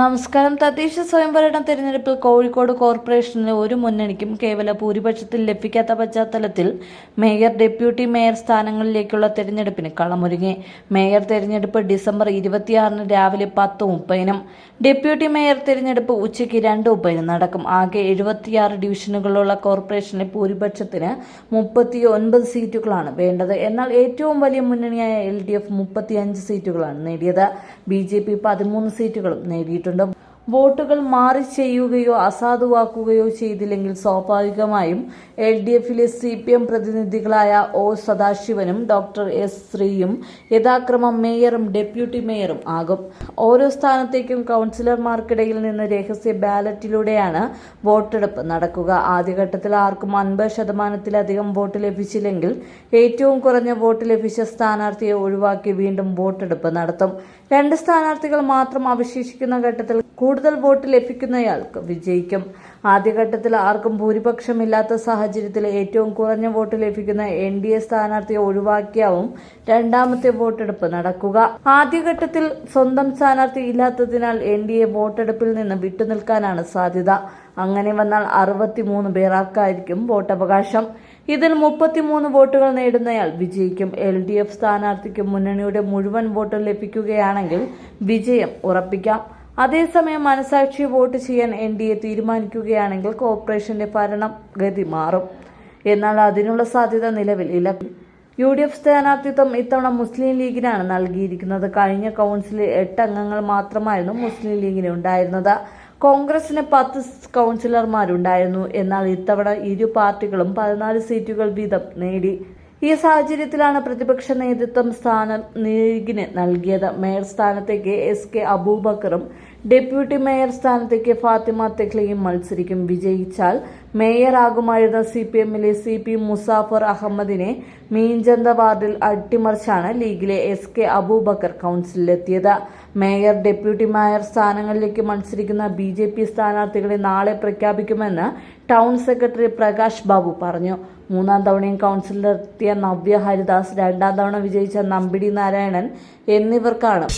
നമസ്കാരം. തദ്ദേശ സ്വയംഭരണ തെരഞ്ഞെടുപ്പിൽ കോഴിക്കോട് കോർപ്പറേഷനിലെ ഒരു മുന്നണിക്കും കേവല ഭൂരിപക്ഷത്തിൽ ലഭിക്കാത്ത പശ്ചാത്തലത്തിൽ മേയർ ഡെപ്യൂട്ടി മേയർ സ്ഥാനങ്ങളിലേക്കുള്ള തെരഞ്ഞെടുപ്പിന് കളമൊരുങ്ങി. മേയർ തെരഞ്ഞെടുപ്പ് ഡിസംബർ ഇരുപത്തിയാറിന് രാവിലെ പത്ത് മുപ്പതിനും ഡെപ്യൂട്ടി മേയർ തെരഞ്ഞെടുപ്പ് ഉച്ചയ്ക്ക് രണ്ട് മുപ്പതിനും നടക്കും. ആകെ എഴുപത്തിയാറ് ഡിവിഷനുകളുള്ള കോർപ്പറേഷനിലെ ഭൂരിപക്ഷത്തിന് മുപ്പത്തി ഒൻപത് സീറ്റുകളാണ് വേണ്ടത്. എന്നാൽ ഏറ്റവും വലിയ മുന്നണിയായ എൽ ഡി എഫ് മുപ്പത്തിയഞ്ച് സീറ്റുകളാണ് നേടിയത്. ബി ജെ പി പതിമൂന്ന് സീറ്റുകളും നേടിയിട്ടുണ്ട് വോട്ടുകൾ മാറി ചെയ്യുകയോ അസാധുവാക്കുകയോ ചെയ്തില്ലെങ്കിൽ സ്വാഭാവികമായും എൽ ഡി എഫിലെ സി പി എം പ്രതിനിധികളായ ഒ സദാശിവനും ഡോക്ടർ എസ് ശ്രീയും യഥാക്രമം മേയറും ഡെപ്യൂട്ടി മേയറും ആകും. ഓരോ സ്ഥാനത്തേക്കും കൗൺസിലർമാർക്കിടയിൽ നിന്ന് രഹസ്യ ബാലറ്റിലൂടെയാണ് വോട്ടെടുപ്പ് നടക്കുക. ആദ്യഘട്ടത്തിൽ ആർക്കും അൻപത് ശതമാനത്തിലധികം വോട്ട് ലഭിച്ചില്ലെങ്കിൽ ഏറ്റവും കുറഞ്ഞ വോട്ട് ലഭിച്ച സ്ഥാനാർത്ഥിയെ ഒഴിവാക്കി വീണ്ടും വോട്ടെടുപ്പ് നടത്തും. രണ്ട് സ്ഥാനാർത്ഥികൾ മാത്രം അവശേഷിക്കുന്ന ഘട്ടത്തിൽ കൂടുതൽ വോട്ട് ലഭിക്കുന്നയാൾക്ക് വിജയിക്കും. ആദ്യഘട്ടത്തിൽ ആർക്കും ഭൂരിപക്ഷമില്ലാത്ത സാഹചര്യത്തിൽ ഏറ്റവും കുറഞ്ഞ വോട്ട് ലഭിക്കുന്ന എൻ ഡി എ സ്ഥാനാർത്ഥിയെ ഒഴിവാക്കിയാവും രണ്ടാമത്തെ വോട്ടെടുപ്പ് നടക്കുക. ആദ്യഘട്ടത്തിൽ സ്വന്തം സ്ഥാനാർത്ഥി ഇല്ലാത്തതിനാൽ എൻ ഡി എ വോട്ടെടുപ്പിൽ നിന്ന് വിട്ടുനിൽക്കാനാണ് സാധ്യത. അങ്ങനെ വന്നാൽ അറുപത്തിമൂന്ന് പേർക്കായിരിക്കും വോട്ടവകാശം? ഇതിൽ മുപ്പത്തിമൂന്ന് വോട്ടുകൾ നേടുന്നയാൾ വിജയിക്കും. എൽ ഡി എഫ് സ്ഥാനാർത്ഥിക്ക് മുന്നണിയുടെ മുഴുവൻ വോട്ടും ലഭിക്കുകയാണെങ്കിൽ വിജയം ഉറപ്പിക്കാം. അതേസമയം മനസാക്ഷി വോട്ട് ചെയ്യാൻ എൻ ഡി എ തീരുമാനിക്കുകയാണെങ്കിൽ കോർപ്പറേഷന്റെ ഭരണഗതി മാറും. എന്നാൽ അതിനുള്ള സാധ്യത നിലവിൽ ഇല്ല. യു ഡി എഫ് സ്ഥാനാർത്ഥിത്വം ഇത്തവണ മുസ്ലിം ലീഗിനാണ് നൽകിയിരിക്കുന്നത്. കഴിഞ്ഞ കൗൺസിലിൽ എട്ട് അംഗങ്ങൾ മാത്രമായിരുന്നു മുസ്ലിം ലീഗിന് ഉണ്ടായിരുന്നത്. കോൺഗ്രസിന് പത്ത് കൗൺസിലർമാരുണ്ടായിരുന്നു. എന്നാൽ ഇത്തവണ ഇരു പാർട്ടികളും പതിനാല് സീറ്റുകൾ വീതം നേടി. ഈ സാഹചര്യത്തിലാണ് പ്രതിപക്ഷ നേതൃത്വം സ്ഥാനം ലീഗിന് നൽകിയത്. മേയർ സ്ഥാനത്തേക്ക് എസ് കെ അബൂബക്കറും ഡെപ്യൂട്ടി മേയർ സ്ഥാനത്തേക്ക് ഫാത്തിമ തെഹ്ലിയും മത്സരിക്കും. വിജയിച്ചാൽ മേയറാകുമായിരുന്ന സി പി എമ്മിലെ സി പി മുസാഫർ അഹമ്മദിനെ മീഞ്ചന്ത വാർഡിൽ അട്ടിമറിച്ചാണ് ലീഗിലെ എസ് കെ അബൂബക്കർ കൌൺസിലെത്തിയത് മേയർ ഡെപ്യൂട്ടി മേയർ സ്ഥാനങ്ങളിലേക്ക് മത്സരിക്കുന്ന ബി ജെ പി സ്ഥാനാർത്ഥികളെ നാളെ പ്രഖ്യാപിക്കുമെന്ന് ടൗൺ സെക്രട്ടറി പ്രകാശ് ബാബു പറഞ്ഞു. മൂന്നാം തവണയും കൌൺസിലെത്തിയ നവ്യ ഹരിദാസ് രണ്ടാം തവണ വിജയിച്ച നമ്പിടി നാരായണൻ എന്നിവർക്കാണ്